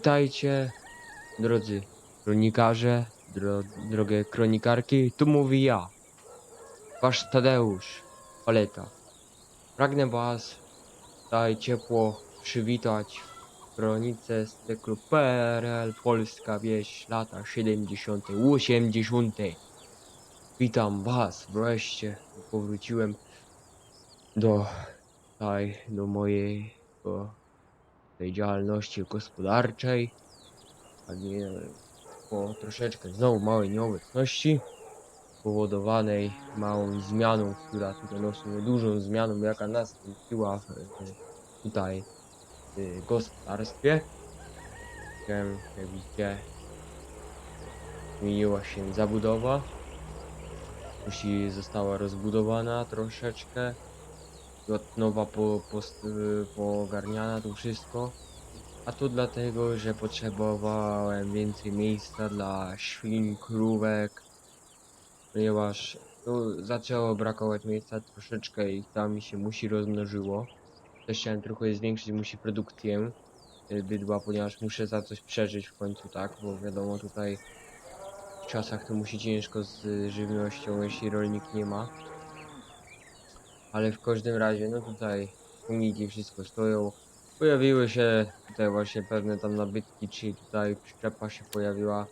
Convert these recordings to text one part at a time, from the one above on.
Witajcie, drodzy kronikarze, dro, drogie kronikarki. Tu mówi ja, wasz Tadeusz Paleta. Pragnę was tutaj ciepło przywitać w kronice z cyklu PRL Polska Wieś lata 70. 80. Witam was wreszcie. Powróciłem do tutaj, do mojej do tej działalności gospodarczej. A nie po troszeczkę znowu małej nieobecności spowodowanej małą zmianą, która tutaj no dużą zmianą, jaka nastąpiła w, tutaj w gospodarstwie. Jak widzicie, zmieniła się zabudowa. Musi została rozbudowana troszeczkę. I od nowa po, y, poogarniana to wszystko. A to dlatego, że potrzebowałem więcej miejsca dla świń, krówek. Ponieważ no, zaczęło brakować miejsca troszeczkę i tam się musi rozmnożyło. Też chciałem trochę zwiększyć musi produkcję y, bydła, ponieważ muszę za coś przeżyć w końcu, tak? Bo wiadomo tutaj w czasach to musi ciężko z żywnością, jeśli rolnik nie ma. Ale w każdym razie, no tutaj pomniki wszystko stoją. Pojawiły się tutaj właśnie pewne tam nabytki, czyli tutaj przyczepa się pojawiła.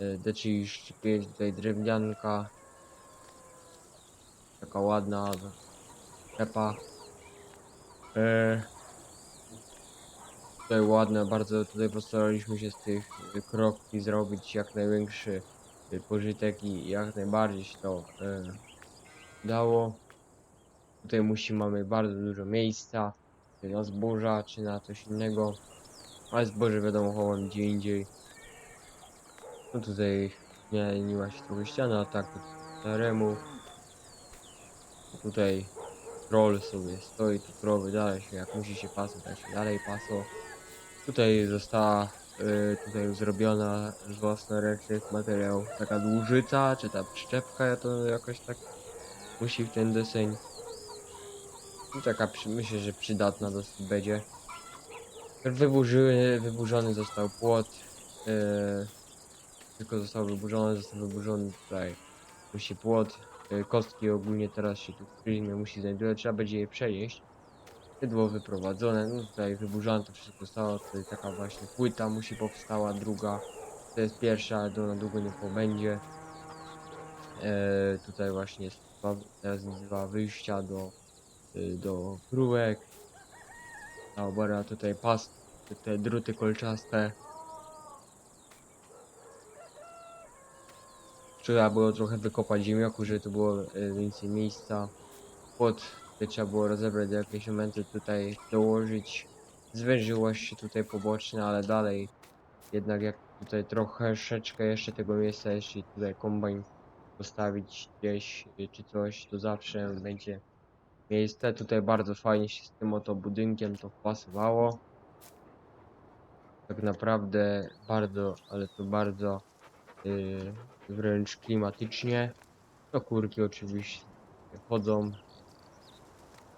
e, D35, tutaj drewnianka. Taka ładna przyczepa. E, tutaj ładne, bardzo tutaj postaraliśmy się z tych kropki zrobić jak największy pożytek i jak najbardziej się to e, dało. Tutaj musi mamy bardzo dużo miejsca, czy na zboża, czy na coś innego. Ale zboże wiadomo chowam gdzie indziej. No tutaj zmieniła się trochę ściana, tak staremu. Tutaj troll sobie stoi, tu krowy dalej się, jak musi się pasać, tak się dalej pasło. Tutaj została y, tutaj zrobiona z własnoręcznych materiałów taka dłużyca, czy ta przyczepka, ja to jakoś tak musi w ten deseń. No taka myślę, że przydatna dosyć będzie. Wyburzyły, wyburzony został płot. Yy, tylko został wyburzony, został wyburzony tutaj. Musi płot. Yy, kostki ogólnie teraz się tu w pryzmie musi znajdować. Trzeba będzie je przenieść. Bydło wyprowadzone. No tutaj wyburzone to wszystko zostało. Tutaj taka właśnie płyta musi powstała, druga. To jest pierwsza, ale to na długo nie pobędzie. Yy, tutaj właśnie jest dwa- teraz dwa wyjścia do do krówek. Dobra, tutaj pas, te druty kolczaste. Trzeba było trochę wykopać ziemniaku, żeby tu było y, więcej miejsca. Płot trzeba było rozebrać do jakiejś momenty, tutaj dołożyć. Zwężyłość się tutaj poboczne, ale dalej. Jednak jak tutaj troszeczkę jeszcze tego miejsca, jeśli tutaj kombajn postawić gdzieś y, czy coś, to zawsze będzie miejsce. Tutaj bardzo fajnie się z tym oto budynkiem to wpasowało. Tak naprawdę bardzo, ale to bardzo yy, wręcz klimatycznie. No kurki oczywiście chodzą.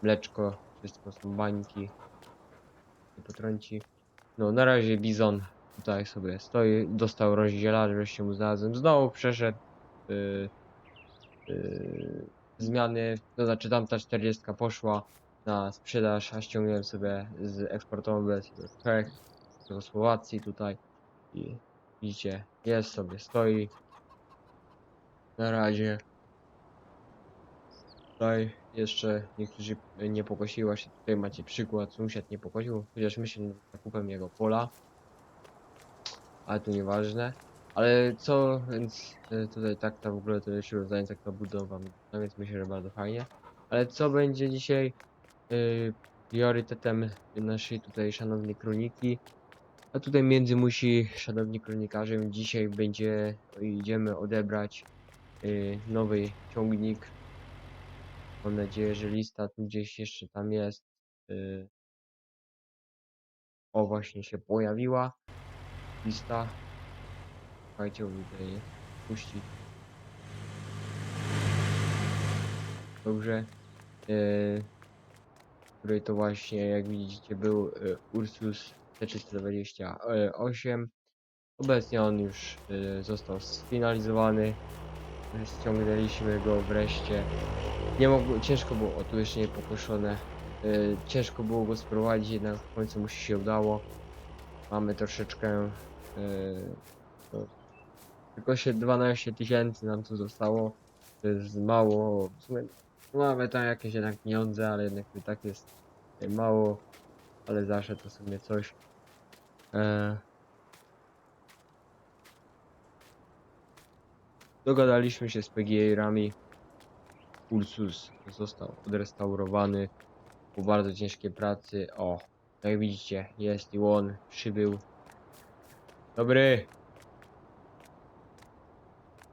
Mleczko, wszystko są bańki. Nie potrąci. No na razie bizon tutaj sobie stoi. Dostał rozdzielacz, wreszcie mu znalazłem. Znowu przeszedł yy, yy, zmiany, to znaczy tamta 40 poszła na sprzedaż, a ściągnąłem sobie z eksportową wersję do Czech, Słowacji tutaj i widzicie, jest sobie, stoi na razie. Tutaj jeszcze niektórzy nie pokosiła się, tutaj macie przykład, sąsiad nie pokosił, chociaż myślę nad zakupem jego pola, ale to nieważne. Ale co, więc e, tutaj tak ta w ogóle to jest rozdanie tak ta budowa, no więc myślę, że bardzo fajnie. Ale co będzie dzisiaj y, priorytetem naszej tutaj szanownej kroniki? A tutaj między musi szanowni kronikarze dzisiaj będzie idziemy odebrać y, nowy ciągnik. Mam nadzieję, że lista tu gdzieś jeszcze tam jest. O właśnie się pojawiła lista. Słuchajcie, on tutaj puści. Dobrze. Yy, której to właśnie, jak widzicie, był yy, Ursus T328. Obecnie on już został sfinalizowany. Ściągnęliśmy go wreszcie. Nie mogło, ciężko było, o tu jeszcze nie pokoszone. Ciężko było go sprowadzić, jednak w końcu mu się udało. Mamy troszeczkę. Tylko się 12 tysięcy nam tu zostało. To jest mało. Sumie mamy tam jakieś jednak pieniądze, ale jednak i tak jest y, mało. Ale zawsze to sobie coś. E, Dogadaliśmy się z PGA-rami. Ursus został odrestaurowany po bardzo ciężkiej pracy. O, jak widzicie, jest i on przybył. Dobry.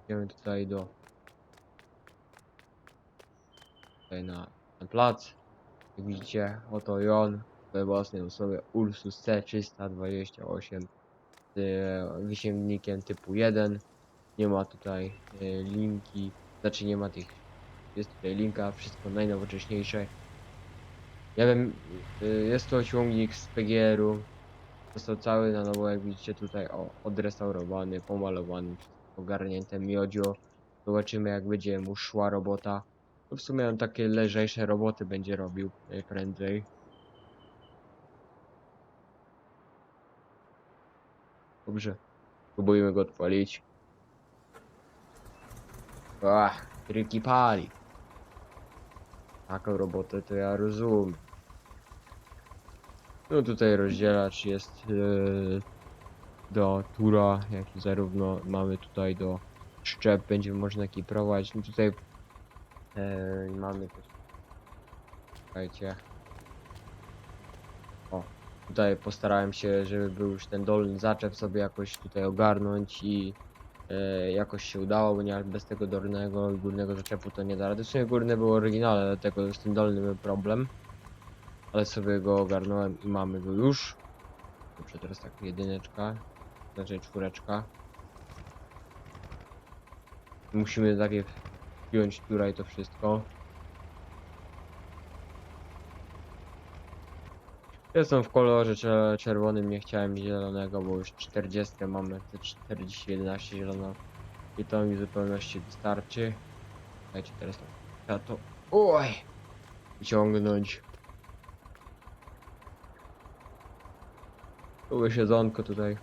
Idziemy tutaj do tutaj na, na plac. Jak widzicie, oto i on we własnej osobie Ursus C328 z e, typu 1. Nie ma tutaj e, linki, znaczy nie ma tych, jest tutaj linka, wszystko najnowocześniejsze. Ja wiem, e, jest to ciągnik z PGR-u, został cały na nowo, jak widzicie tutaj, o, odrestaurowany, pomalowany, ogarnięte miodzio. Zobaczymy jak będzie mu szła robota. No w sumie on takie lżejsze roboty będzie robił najprędzej. Dobrze, próbujemy go odpalić. Ach, tryki pali. Taką robotę to ja rozumiem. No tutaj rozdzielacz jest yy, do tura, jak i zarówno mamy tutaj do szczep, będziemy można kiprować. No tutaj yy, mamy też. Słuchajcie. O, tutaj postarałem się, żeby był już ten dolny zaczep sobie jakoś tutaj ogarnąć i e, jakoś się udało, bo nie bez tego dolnego i górnego zaczepu to nie da rady. W sumie górny był oryginalny, dlatego z tym dolnym był problem. Ale sobie go ogarnąłem i mamy go już. Dobrze, teraz tak jedyneczka, znaczy czwóreczka. Musimy takie wziąć tutaj to wszystko. Jestem w kolorze cze- czerwonym, nie chciałem zielonego, bo już 40 mamy, te 40, 11 zielona. I to mi w zupełności wystarczy. Dajcie teraz. Ja to. Oj! Wyciągnąć. Tu siedzonko tutaj.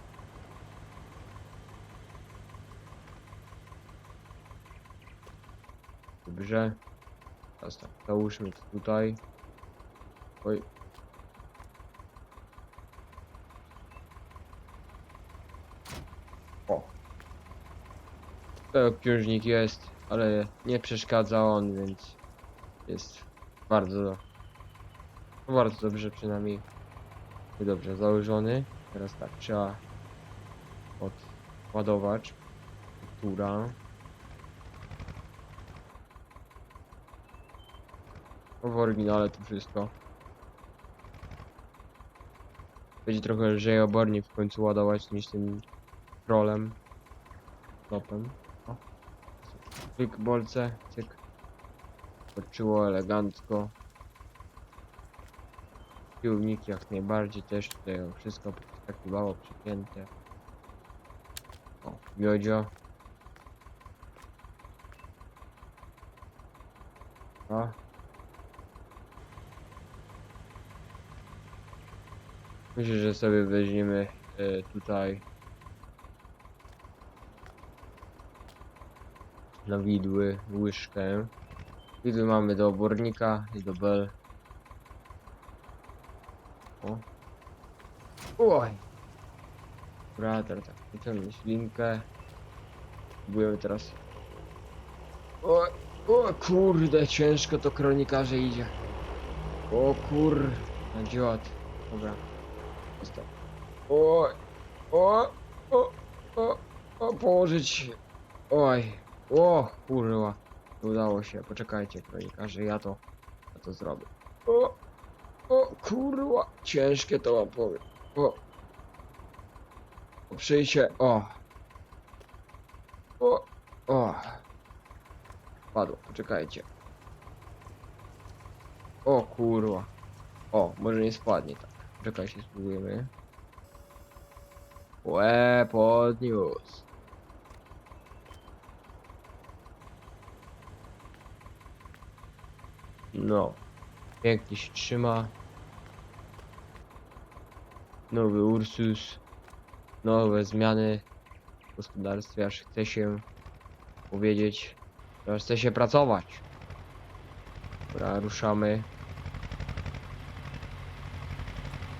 Dobrze. Teraz tak, załóżmy to tutaj. Oj. O. To obciążnik jest, ale nie przeszkadza on, więc jest bardzo, bardzo dobrze przynajmniej dobrze założony. Teraz tak, trzeba odładować. Która. W oryginale to wszystko. Będzie trochę lżej obornik w końcu ładować niż tym trolem. Topem. O. Cyk, bolce, cyk. Toczyło elegancko. Piłniki jak najbardziej też tutaj wszystko podskakiwało, przypięte. O, miodzio. O. Myślę, że sobie weźmiemy e, tutaj na widły łyżkę. Widły mamy do obornika i do bel. O. Oj. Dobra, teraz tak, wyciągnę ślinkę. Próbujemy teraz. O, o kurde, ciężko to kronikarze idzie. O kur... Na dziot. Dobra. Zostaw. O, o, o, o, o, położyć. Oj, o, kurwa. Udało się, poczekajcie, kronikarze, ja to, ja to zrobię. O, o, kurwa, ciężkie to mam powiem. O, Oprzyj się, o. O, o. Padło, poczekajcie. O kurwa. O, może nie spadnie tak. Czekaj się spróbujemy. Łe, podniósł. No. Pięknie się trzyma. Nowy Ursus. Nowe zmiany w gospodarstwie, aż chce się powiedzieć, że chce się pracować. Dobra, ruszamy.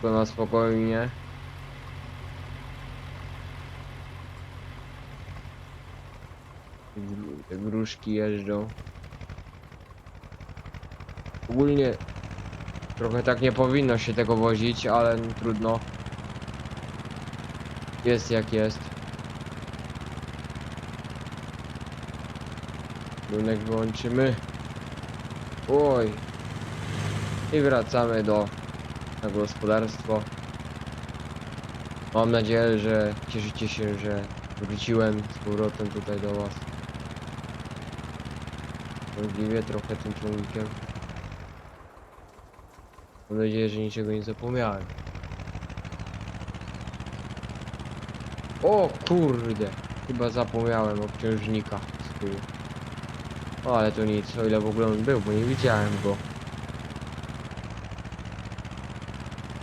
To na spokojnie. Te gruszki jeżdżą. Ogólnie trochę tak nie powinno się tego wozić, ale no, trudno. Jest jak jest. Bunek wyłączymy. Oj. I wracamy do na gospodarstwo. Mam nadzieję, że cieszycie się, że wróciłem z powrotem tutaj do was. Możliwie trochę tym ciągnikiem. Mam nadzieję, że niczego nie zapomniałem. O kurde! Chyba zapomniałem obciążnika z. O, ale to nic, o ile w ogóle on był, bo nie widziałem go.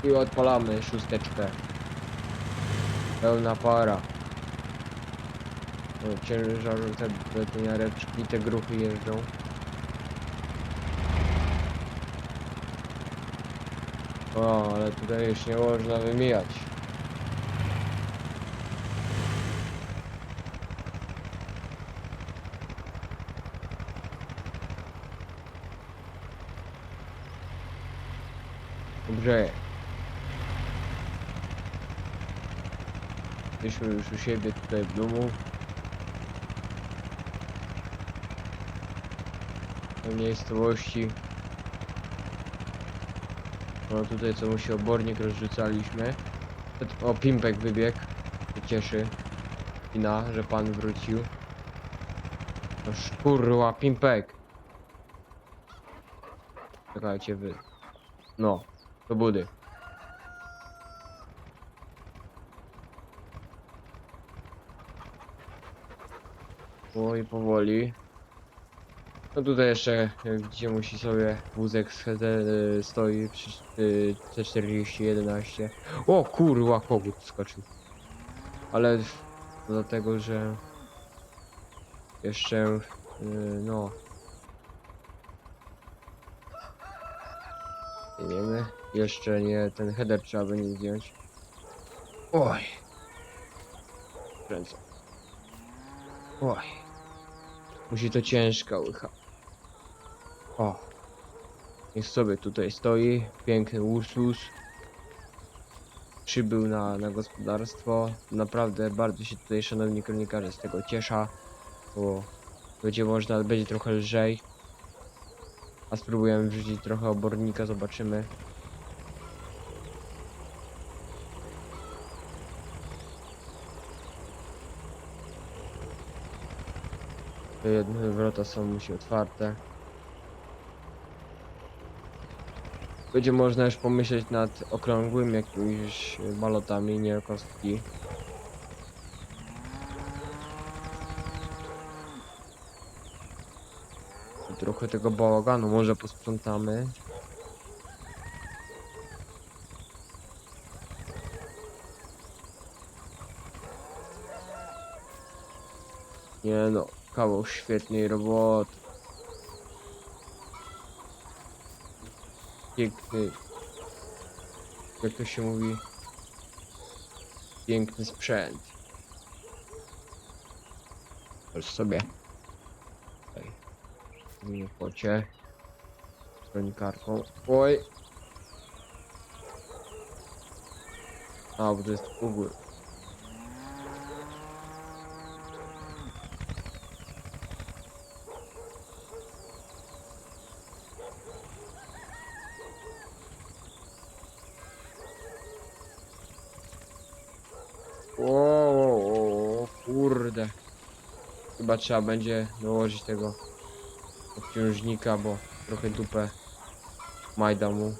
I odpalamy szósteczkę. Pełna para. O, ciężar, te betoniareczki, te gruchy jeżdżą. O, ale tutaj już nie można wymijać. Dobrze. Jesteśmy już u siebie tutaj w domu. W miejscowości. No tutaj co mu się obornik rozrzucaliśmy. O, Pimpek wybiegł. Cieszy. Ina, że pan wrócił. No szkurła, Pimpek. Czekajcie wy. No, do budy. Oj, powoli. No tutaj jeszcze, widzicie, musi sobie wózek z HD y, stoi przy y, C4011. O kurwa, kogut skoczył. Ale dlatego, że jeszcze, y, no. Nie wiemy, jeszcze nie, ten header trzeba będzie zdjąć. Oj. Ręce. Oj. Musi to ciężka łycha. O. Niech sobie tutaj stoi. Piękny Ursus. Przybył na, na gospodarstwo. Naprawdę bardzo się tutaj szanowni kronikarze z tego ciesza. Bo będzie można, będzie trochę lżej. A spróbujemy wrzucić trochę obornika, zobaczymy. Wrota są musi otwarte. Będzie można już pomyśleć nad okrągłym jakimiś balotami, nie kostki. Trochę tego bałaganu może posprzątamy. Nie no, kawał świetnej roboty. Piękny. Jak to się mówi? Piękny sprzęt. Chodź sobie. Tutaj. Nie pocie. Kronikarką. Oj. A, bo to jest u trzeba będzie dołożyć tego obciążnika, bo trochę dupę majda mu.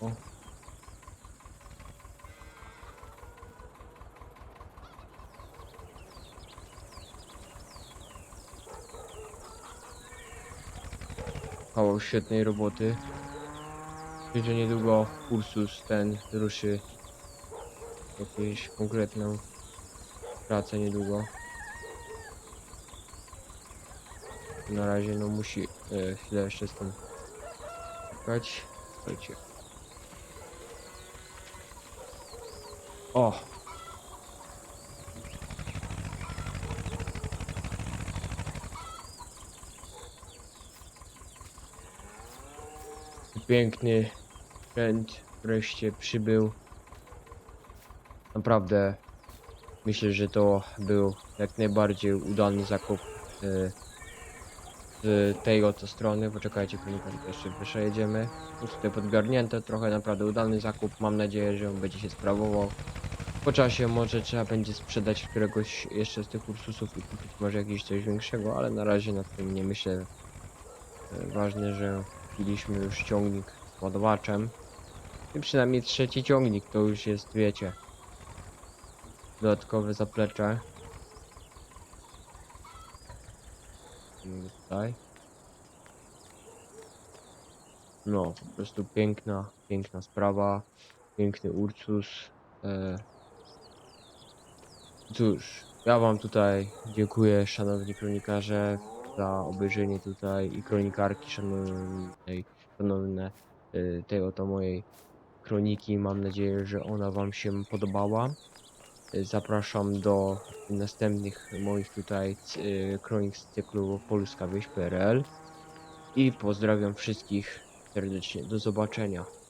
O. Kawał świetnej roboty. Myślę, niedługo kursus ten ruszy jakąś konkretną pracę niedługo. Na razie no musi e, chwilę jeszcze z tym czekać. Słuchajcie. O! Piękny sprzęt wreszcie przybył. Naprawdę myślę, że to był jak najbardziej udany zakup e, z tej oto strony. Poczekajcie, chwilkę, tylko jeszcze przejedziemy. Już tutaj podgarnięte, trochę naprawdę udany zakup. Mam nadzieję, że on będzie się sprawował. Po czasie może trzeba będzie sprzedać któregoś jeszcze z tych Ursusów i kupić może jakiś coś większego, ale na razie nad tym nie myślę. E, Ważne, że kupiliśmy już ciągnik z ładowaczem. I przynajmniej trzeci ciągnik to już jest, wiecie, dodatkowe zaplecze. Tutaj. No, po prostu piękna, piękna sprawa. Piękny Ursus. E... Cóż, ja wam tutaj dziękuję, szanowni kronikarze, za obejrzenie tutaj i kronikarki szanownej, szanowne y, tej oto mojej kroniki. Mam nadzieję, że ona wam się podobała. Y, Zapraszam do następnych moich tutaj y, kronik z cyklu Polska Wieś PRL i pozdrawiam wszystkich serdecznie. Do zobaczenia.